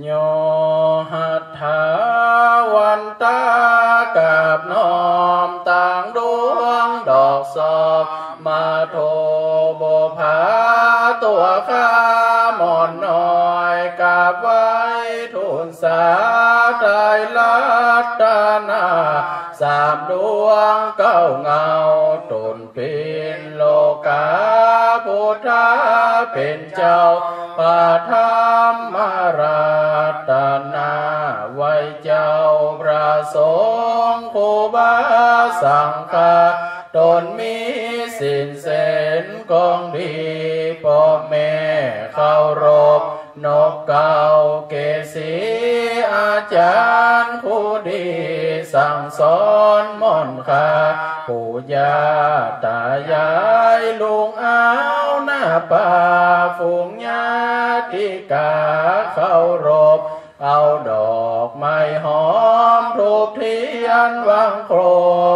โยหัตถาวันตากับน้อมต่างดวงดอกสอบมาโทโบภาตัวข้าหมอนน้อยกับไว้ทุนสาใจลัดดานาสามดวงเก้าเงาตุนเป็น กาพุทธาเป็นเจ้าปาธรรมราตนาไว้เจ้าประสงค์ผู้บาสังฆาตนมีสินเสนกองดีพ่อแม่เคารพนกเก่าเกษีอาจารย์ผู้ดีสั่งสอนมอนคา ปู่ย่าตายายลุงเอาหน้าป่าฝูงญาติกาเคารพเอาดอกไม้หอมทูบเทียนวางคร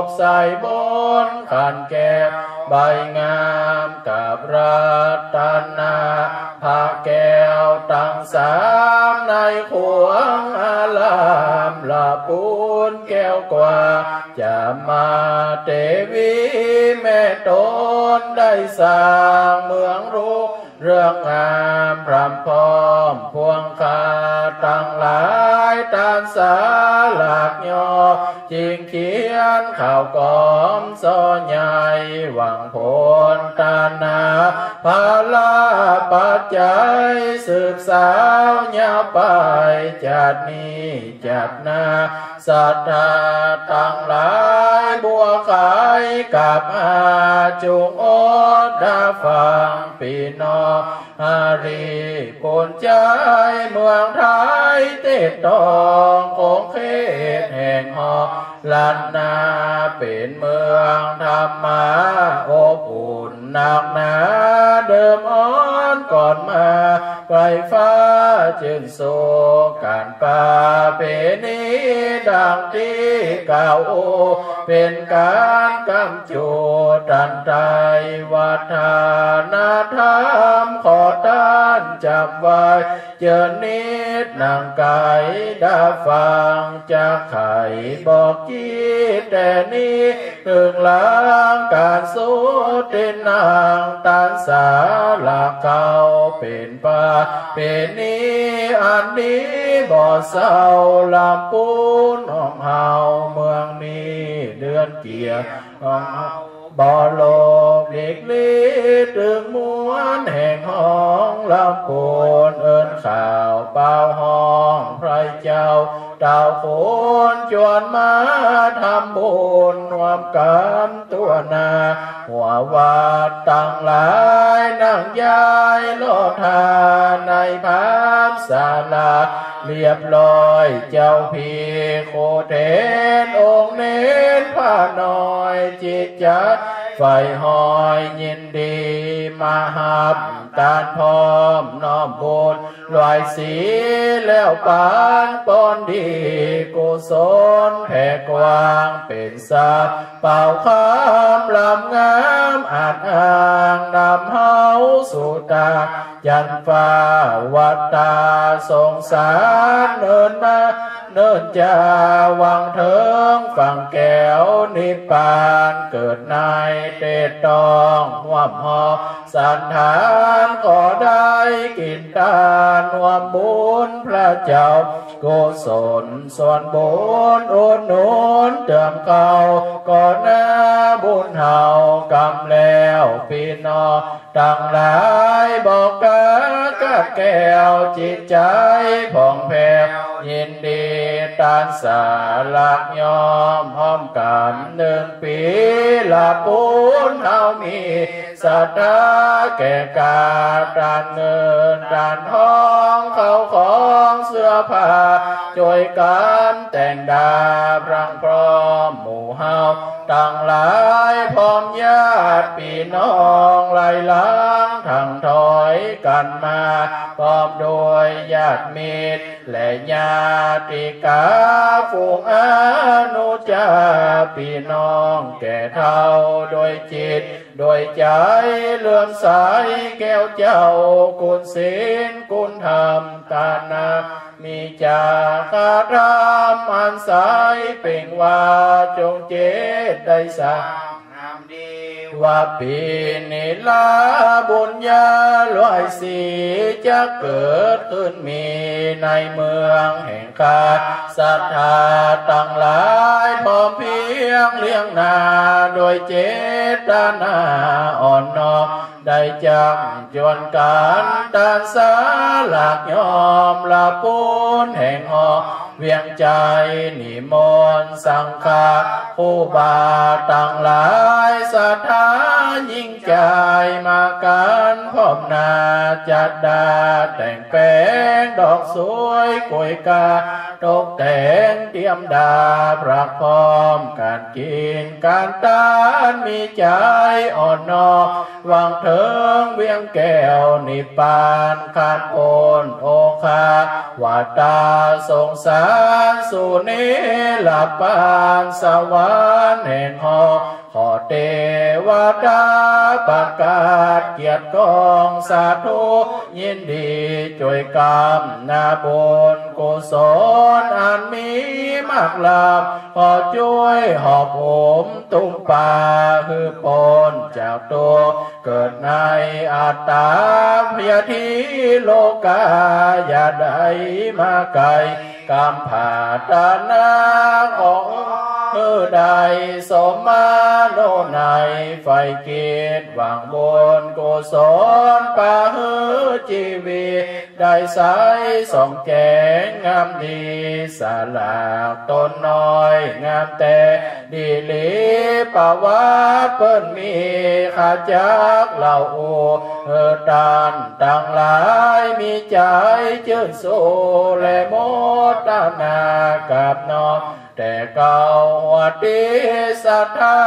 บใส่บนขันแก้วใบงามกับรัตนาผ้าแก้วตั้งสามในขวงอาลา มละปูนแก้วกว่าจะมา เรื่องงามพรำพร้อมพวงคาตั้งหลายตานสาหลักยอจิงเขียนข่าวกอมซอใหญ่หวังผลตานาภาลาปัจจัยสืบสาวยาไปจัดนี้จัดนาศรัทธาตั้งหลายบัวขายกับอาจุโอดดาฟังปีนออารีปนใจเมืองไทยเตดตองของเขตแห่งหอลันนาเป็นเมืองธรรมาอบอุ่นหนักหนาเดิมอ้อ นก่อนมาไฟฟ้าจึงโซการป่าเพนีดังที่กล่าวโอ เป็นการกำจูดันใจวัฒนธรรมขอต้านจับไว้เจอนิดนางไก่ดาฟังจะไขบอกจีแต่นี้ถึงล้างการสู้ดินนางตานสาลาเขาเป็นป่าเป็นนี้อันนี้บ่อเศร้าลำปูนห้องเฮาเมืองนี้เดือนเกียร์ห้องเฮาบ่อโลกเด็กลีตึงมวนแห่งห้อง ลำปูนเอินข่าวเป่าห้องพระเจ้าดาวฝนจวนมาทำบุญรวมกันตัวนาหัววาดตั้งหลายนั่งยายโลทาในภาพศาลาเรียบร้อยเจ้าพีโคเทนองค์เน้นผ้าน้อยจิตใจไฟหอยยินดีมาหับ ตานพร้อมน้อมบุญลอยสีแล้วปานปอนดีกุศลแผ่กว้างเป็นสาเป่าคำลำงามอาจอ่างนำเฮาสู่ตาจันฟ้าวัดตาสงสารเนินมา เนินจาวังเถิงฝั่งแก้วนิพพานเกิดในเตตองหวมหอสันฐานก็ได้กินตานหวมบุญพระเจ้าโกศลส่วนบุญอุดหนุนเติมเก่าก่อนหน้าบุญเฮากำแล้วพี่น้อง ตั้งหลายบอกกากะแก้วจิตใจผ่องแผ้วยินดีตานสาลักยอมพร้อมกันหนึ่งปีละปูนเฮามีสัตาแก่กาดานเงินดานทองเขาของเสื้อผ้าช่วยกันแต่งดาพรังพร้อมหมู่เฮา ต่างหลายพร้อมญาติพี่น้องไหลหลังทางถอยกันมาพร้อมโดยญาติมิตรและญาติกาฝูงอนุจาพี่น้องแก่เท่าโดยจิต โดยใจเลื่อมใสแก้วเจ้ากุณศีลกุณธรรมตานา มีจาคารามอันสายเป่งว่าจงเจตได้สาง ว่าปีนิลาบุญญาลอยสีจะเกิดขึ้นมีในเมืองแห่งกาศรัทธาตั้งหลายพร้อมเพียงเลี้ยงนาโดยเจตนาอ่อนน้อมได้จังจวนการตานสาหลักยอมละปูนแห่งหอ เวียงใจนิมนต์สังฆาผู้บาตังหลายศรัทธายิ่งใจมาการพร้อมนาจัดดาแต่งแปงดอกสวยกวยกาตกแต่งเตรียมดาพรักพร้อมการกินการตานมีใจอ่อนนอวางเถิงเวียงแก้วนิปานคาดโอนโอคาวาตาสงสารสุนิลปานสวรรค์แห่งหอขอเทวดาประกาศเกียรติกองสาธุยินดีช่วยกรรมนาบุญกุศลอันมีมากลามขอช่วยหอบผมตุ้มป่าคือปนจากตัวเกิดในอัตตาพยาธิโลกาอย่าได้มาไกล กรรมผ่าตนาของ มื่อใดสมมาโนในไฟเกียรติหวังบนกุศลปาหือชีวิต ได้ใสสองแจงงามดีสลากต้นน้อย งามแต่ดีลีประวัติเปิ้นมีขาจักเหล่าอูเออดานต่างหลายมีใจเจิญสูและโมดดานากับน้อง แต่เก่าวัดดีศรัทธา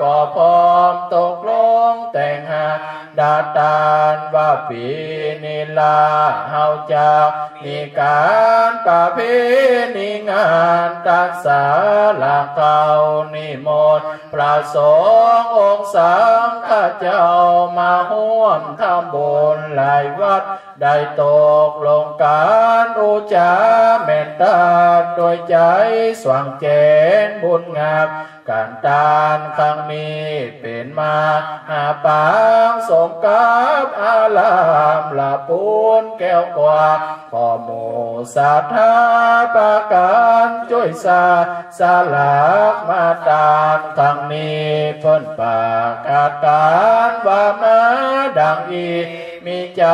ก็พร้อมตกลงแต่งหาดาตานว่าปีนิลาเฮาจะมีการประเพณีงานตักษาลาเก่านิมนต์พระสงฆ์องค์สังฆเจ้ามาห่วมทำบุญหลายวัด ได้ตกลงการอุจาเมตตาโดยใจสว่างเจนบุญงามการตานครั้งนี้เป็นมาหาปางสมกับอาลามละปูนแก้วกว่า ขอหมูสาธาประการช่วยสาสาลักมาตานครั้งนี้เพิ่นปากาการว่ามาดังอีมีใจ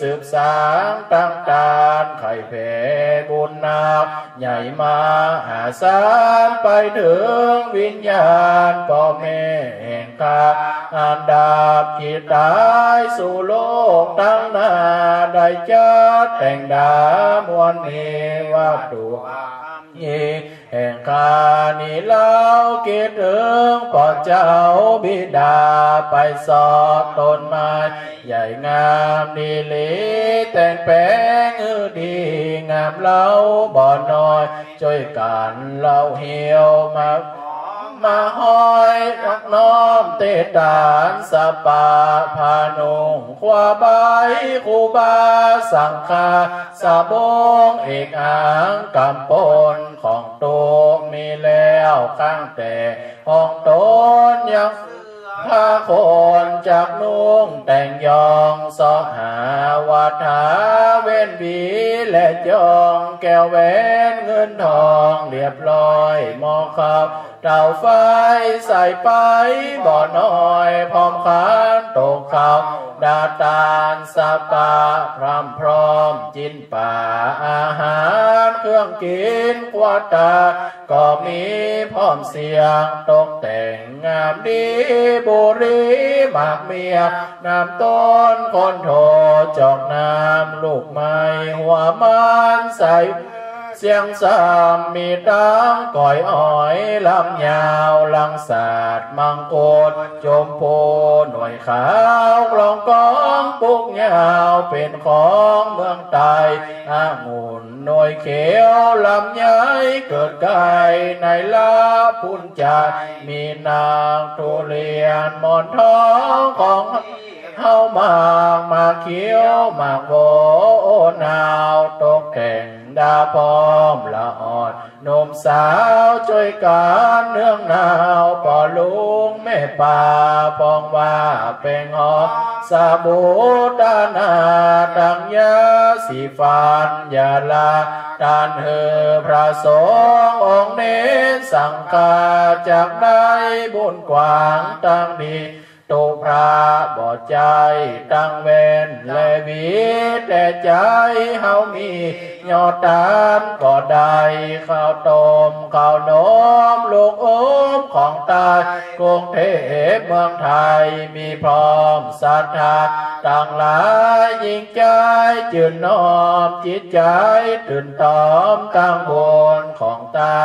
สืบสางตั้งการไข่เพบุญนาใหญ่มาหาสารไปถึงวิญญาณพ่อแม่แห่งกาอันดาบจิตตายสู่โลกตั้งนาได้จัดแต่งดามวลเนว่าตัวเยแห่งคานีเล่าเกิดถึงพ่อเจ้าบิดาไปสอบต้นไม้ใหญ่งามดีลีแต่งแปลงอดีงามเล่าบ่อน้อยช่วยกันเล่าเหี่ยวมา มาห้อยรักน้อมเตดานสปาพานุงควาใบคูบาสังคาสะบงเอกอังกำปนของโตมีแล้วข้างแต่ห้องตนยัง ผ้าโคนจากนุ่งแต่งยองสอหาวัฏาเว้นบีและจองแก้วแหวนเงินทองเรียบร้อยมอขับเต่าไฟใส่ไปบ่อน้อยพร้อมขานตกเขาดาตานสปาพร้อมพร้อมจินป่าอาหาร เครื่องกินกวาตา ก็มีพร้อมเสียงตกแต่งงามดีบุรีหมากเมียน้ำต้นคนโทจอกน้ำลูกไม้หัวมันใส่ เสียงสามมีดังก่อยอ้อยลำยาวลังศาสตร์มังกรจมโพหน่วยขาวลองกองปุกยาวเป็นของเมืองไตอางุ่นหน่วยเขียวลำไยเกิดไก่ในลาพุ่นใจมีนางทุเรียนหมอนทองของเฮามากมาเขียวมากโวนา ดาพร้อมละอ่อนหนุ่มสาวช่วยกันเนื่องหนาวปอลุงแม่ป่าปองว่าเป็นหอมสาบูดานาดังยาสีฟานยาลาดานเฮอพระสงฆ์องค์เนสังกาจากได้บุญกว้างตั้งดีตุพระบ่ใจตั้งเวนและวีแต่ใจเฮามี ยอดตามก็ได้ข้าวต้มข้าวน้มลูกอมของตายกรุงเทพเมืองไทยมีพร้อมศรัทธาต่างหลายยิ่งใจจืนน้อมจิตใจตื่นตอมตั้งบนของตา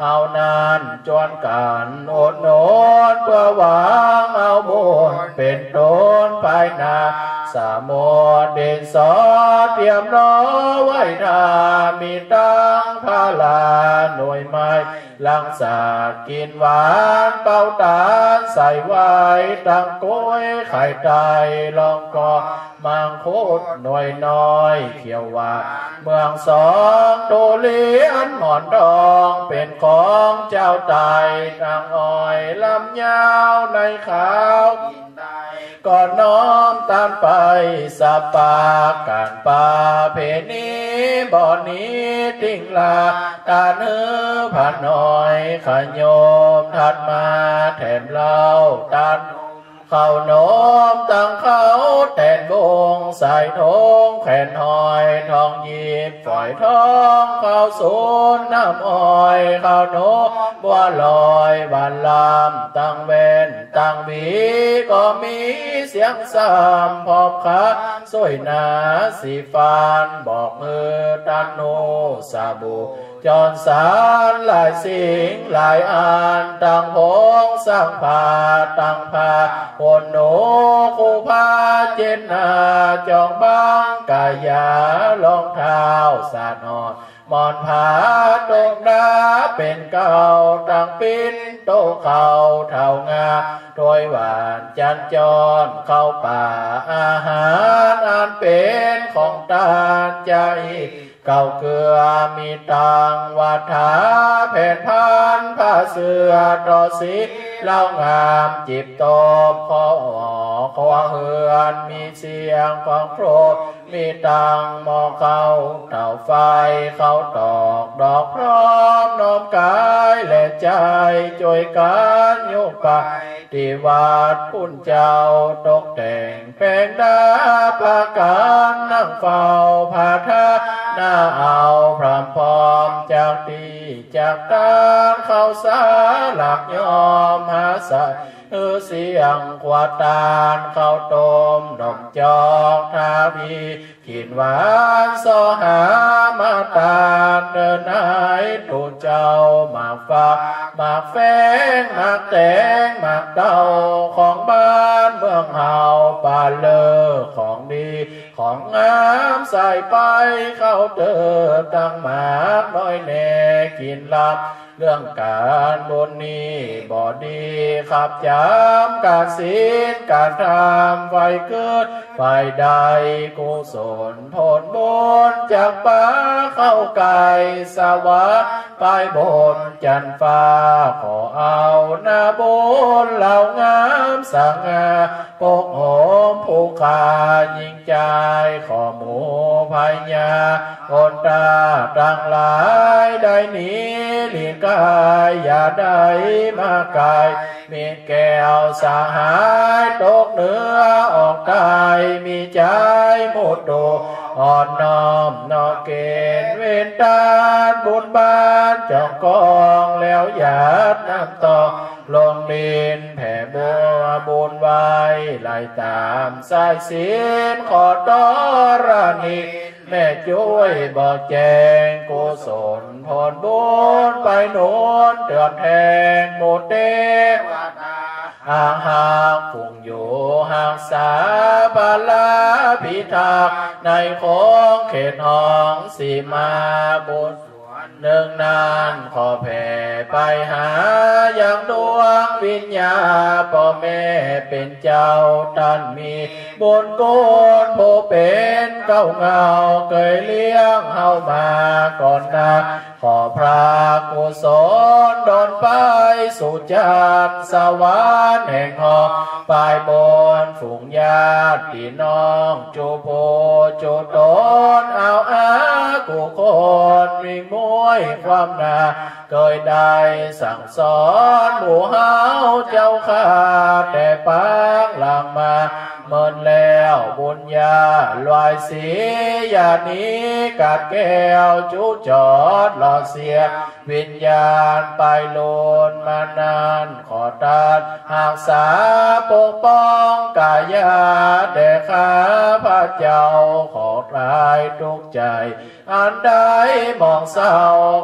เอานานจวนกันอดโนนเพื่อหวังเอาบุญเป็นต้นภายนา สามดเด่นสอเตรียมรอไว้ทามีตั้งพาลาหน่วยไม้ลังสากินหวานเป่าตาใส่ไว้ตั้งกล้วยไข่ไก่ลองกอมังคุดหน่วยน้อยเขียวหวานเมืองสองโดเลียนหมอนดองเป็นของเจ้าไตทางอ้อยลำยาวในขาว ก่อนน้อมตามไปสปาการปาเพนีบ่อนี้ทิ้งลาตาเนื้อผ่านน้อยขยมถัดมาแถมเล่าตันเข้าโน้มตั้งเขาแต่นบงใส่ทงแขนหอยทองหยิบฝอยทองเข้าสูนน้ำอ้อยเข้าโนบัวลอยวันลำตั้งเวน ตั้งหวีก็มีเสียงสามพอบขาสวยหนาสีฟานบอกมือตันโนสาบูจอนสารหลายสิ่งหลายอันต่างพงสร้างผาต่างผาคนโนคูพาเจนนาจองบางกายารองเท้าสาดนอนมอนผาตกดาเป็นเก่าต่างปิ้นโตเขาเท่างา โดยหวานจันจรเข้าป่าอาหารอันเป็นของตาใจ เก่าเกลือมีตังวัฏาแผ่นพันผ้าเสื้อดอสีเล่างามจิบตบคอ คอเฮือนมีเสียงของโครดมีตังหมอเขาเต่าไฟเขาตอกดอกพร้อมน้อมกายและใจจยการโยกไปที่วัดพุ่นเจ้าตกแต่งแปลงดาปาการนั่งเฝ้าผาทาหน้าเอาพรำพร้อมจากตีจากตานเข้าสาหลักยอมหาใส ตเอเสียงกวาตาลเข้าต้มดอกจอกทาพีขีดหวานสอหามาตาลเดินไหนตูเจ้ามาฝากมาแฝงมาแตงมาเต้าของบ้านเมืองเฮาป่าเลอของดีของงามใส่ไปเข้าเติบตั้งหมากน้อยแน่กินลับ เรื่องการบนนี้บ่ดีขับจามการศีลการทำไฟเกิดไฟใดกุศลผลบุญจากป่าเข้าไก่สวะ ไปบนจันฟ้า ขอเอาหน้าบุญเหล่างามสังงาปกโหมผู้ขายิงใจ ขอหมูพายาคนตาต่างหลายได้หนีหลีกกายอย่าได้มาไกลมีแก้วสหายตกเนื้อออกกายมีใจหมดโดอ่อนน้อมนอกเกณฑ์เวนตานบุญบา นจองกองแล้วหยาดน้ำตอลงดินแผ่บัวบุญไว้ไหลตามสายศีลขอตอรานิแม่ช่วยบอกแจงกุศลผลบุญไปโนนเตือนแทงโมเตวดาห่างห่างฝุ่งอยู่ห่างสาบาลาพิทักในของเขตห้องสีมาบุญ หนึ่งนานขอแผ่ไปหาอย่างดวงวิญญาพ่อแม่เป็นเจ้าท่านมีบุญกุศลผู้เป็นเก้าเงาเคยเลี้ยงเฮามาก่อนนา ขอพระกุศลดนไปสู่จานสวรรค์แห่งหอปลายบนฝูงญาติพี่น้อง จูโพจูตนเอาอากูคนมีมวยความนาเคยได้สั่งสอนหมู่เฮาเจ้าข้าแต่ปังหลังมา เมินแล้วบุญญาลอยสียานี้กัดแก้วจูจอดหล่อเสีย วิญญาณไปโลนมานานขอตานหากษาปกป้องกายาแด่ข้าพระเจ้าขอคลา ทุกข์ใจ อันใดมองเศร้า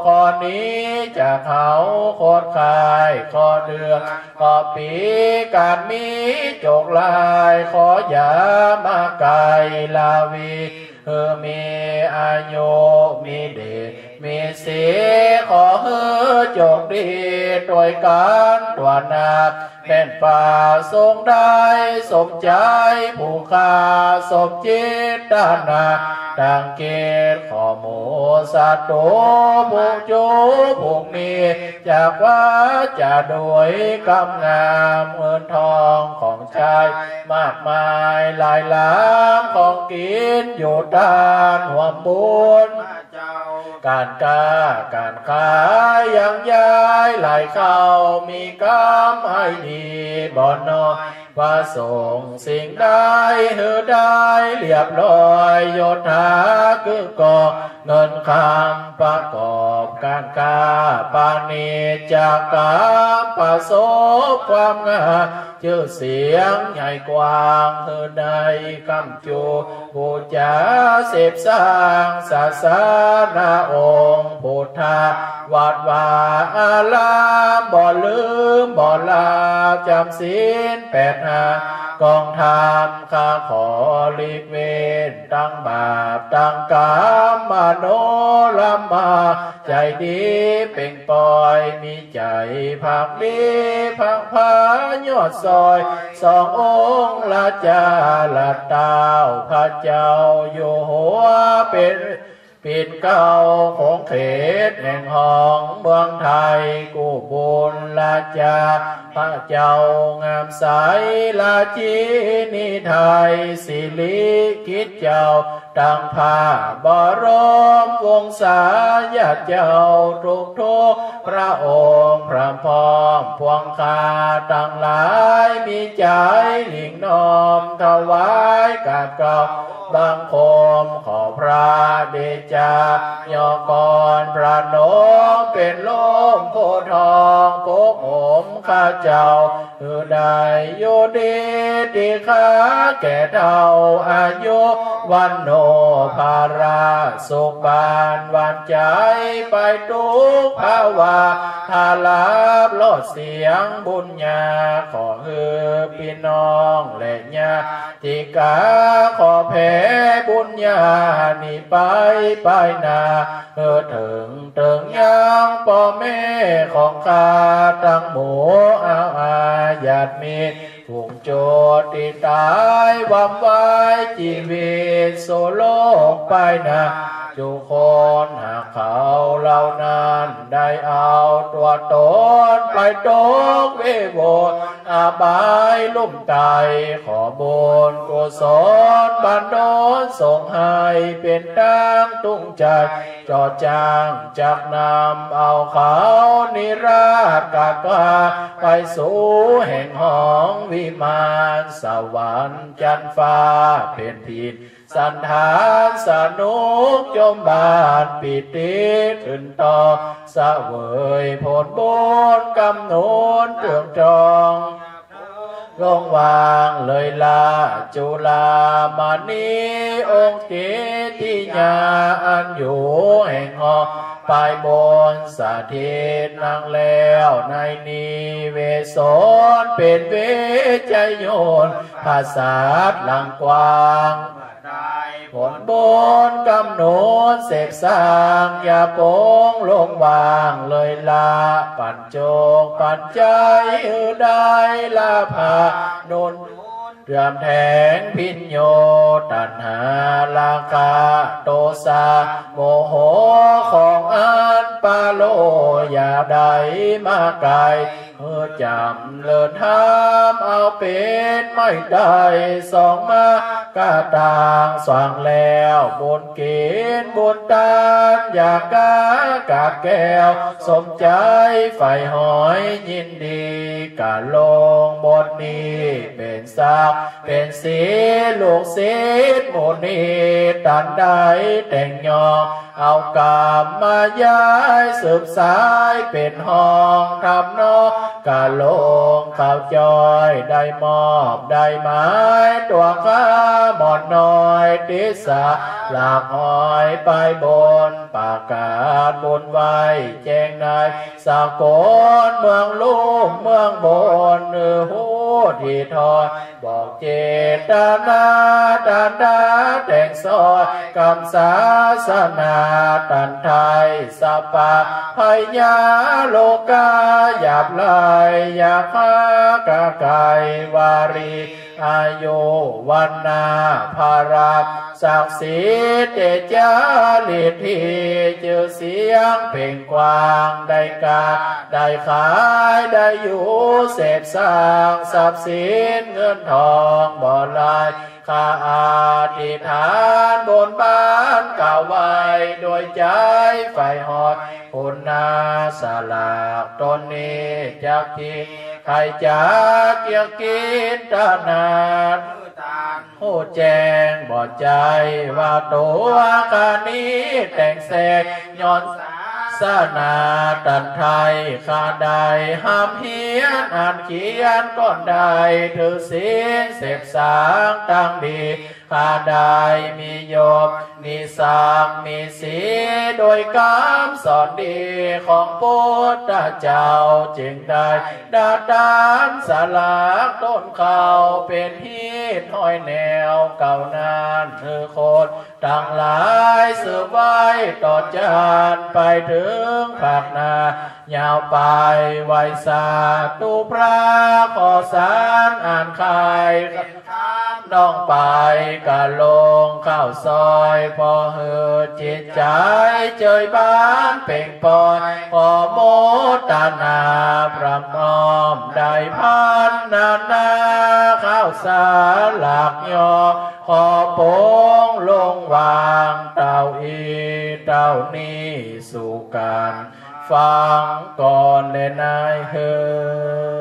ขอนี้จากเขาโคตรคายขอเดืองขอปีการมีจกลายขออย่ามาไกลลาวีเออมีอายุมีเดช มีสีขอเฮอจงดีโดยการตัวนาแม่นป่าทรงได้สมใจผู้ขาสมจิตด้านนาดังเกตขอโมสัตโตผูกจูผูกมีจากว่าจะด้วยกำงามเงินทองของชายมากมายหลายล้านของกินอยู่ด้านหัวบุญ การกาการขายยังย้ายหลายเข้ามีกรรมให้ดีบ่อนอว่าส่งสิ่งใดเฮือได้เรียบร้อยโยธาคือก่อเงินคำประกอบการกาปานิจากกรรมประสบความงาม ชื่อเสียงใหญ่กว้างเธอใดกำจูบูจาเสพสร้างศาสนาองค์พุทธาวัดวาอารามบ่ลืมบ่ลาจำศีลแปดหา กองทานข้าขอลีกเวนตั้งบาปตั้งกรรมมโนลำมา ใจดีเป่งปอยมีใจผักดีผักพายอดซอย สององค์ละจาละดาวพระเจ้าอยู่หัวเป็นปิดเก้าของเขตแห่งห้องเมืองไทยกูบุญลาจา พระเจ้างามใสลาจีนิไทยสิริคิดเจ้าดังผ้าบรมวงศาญาติเจ้าทุกทุกพระองค์พระพร้อมพวงคาตั้งหลายมีใจหลิงน้อมถวายกาบเก่า บังคมขอพระเดชายอกรพระนมเป็นลมโพทองโกผมข้าเจ้าเออได้อยู่ดีดีข้าแก่เท่าอายุวันโนภาราสุขบานวันใจไปทุกภาวะทาลาบลดเสียงบุญญาขอเฮือพี่น้องและญาติกาขอแผ่บุญญานี่ไปไปนาเออถึงถึงยังพ่อแม่ของข้าตั้งหมูอาอาญาติมีผูกโจทย์ที่ตายวำไว้ชีวิตโซโลกไปนา จุคนหากเขาเหล่านั้นได้เอาตัวตนไปตกเวโบนอาบายลุ่มไตขอบุญกุศลบันดลส่งให้เป็นดังตุ้งใจจอดจางจากนำเอาเขานิราชกาตาไปสู่แห่งห้องวิมานสวรรค์จันฟ้าเป็นพิน สันทานสนุกจมบานปิติขึ้นต่อเสวยผลบุญกำนุนเตืองจองลงวางเลยลาจุลามณีองค์เกติญาอันอยู่แห่งหอไปบนสาธิตนางแล้วในนิเวศนเป็นเวชโยนภาษาหลังกว้าง ผลบนกำหนดเสกสร้างอย่าโปงลงวางเลยละปัญโจกปัญใจเอได้ละพาโนนเรือนแทงพินโยตัณหาลาคาโตสาโมโหของอันปาโลอย่าได้มาไกลเพื่อจำเลินทามเอาเป็นไม่ได้สองมา กาตางสว่างแล้วบนเกณฑ์บนตานอยากกากาแก้ว สมใจไฟหอยยินดีกาลงบทนี้เป็นสักเป็นสีลูกศิษย์โมนีตันได้แต่งยอง เอากามมาย้ายสืบสายเป็นห้องทำนอกกาลงข้าวจอยได้มอบได้ไม้ตัวข้าหมดน้อยติสาหลากหอยไปบนปากกาศบนไว้แจ้งนายสากลเมืองลูกเมืองบนเนือหู ที่ทอยบอกเจตนาดันดาแต่งซอยกำศาสนาตันไทยสปาพยาโลกาหยาบลายอยาคากะไกวารี อายุวันนาภารักศักดิ์สิทธิ์เดจาลิทีเจอเสียงเพ่งกวางได้กาได้ขายได้อยู่เสพสร้างทรัพย์สินเงินทองบ่อลายข้าอาธิฐานบนบ้านเก่าไว้โดยใจไฟหอดคุณนาสลากตนนี้จากที ใครจะเกี่ยวกินตานานหูแจ้งบ่ใจว่าตัวกานี้แต่งแสกย้อนสานาตันไทยข้าใด้ห้ามเฮียนอ่านเขียนก่อนได้ถือศีลเสพสางตั้งดี ข้าได้มีโยบนิสังมีสีโดยกามสอนดีของพุทธเจ้าจึงได้ดาดานสลากต้นเขาเป็นฮีดห้อยแนวเก่านานคือคนต่างหลายสืบไว้ต่อจานไปถึงภาคนา ยาวไปไวสาตุพระขอสารอ่านคาย น้องไปกะลงเข้าซอยพอเหือจิตใจเจยบ้านเป่งปอยขอโมตนาพระมอมได้พันนานาข้าวสารหลักยอขอโปงลงวางเต่าอีเต่านี้สู่การฟังก่อนเลยนายเฮอ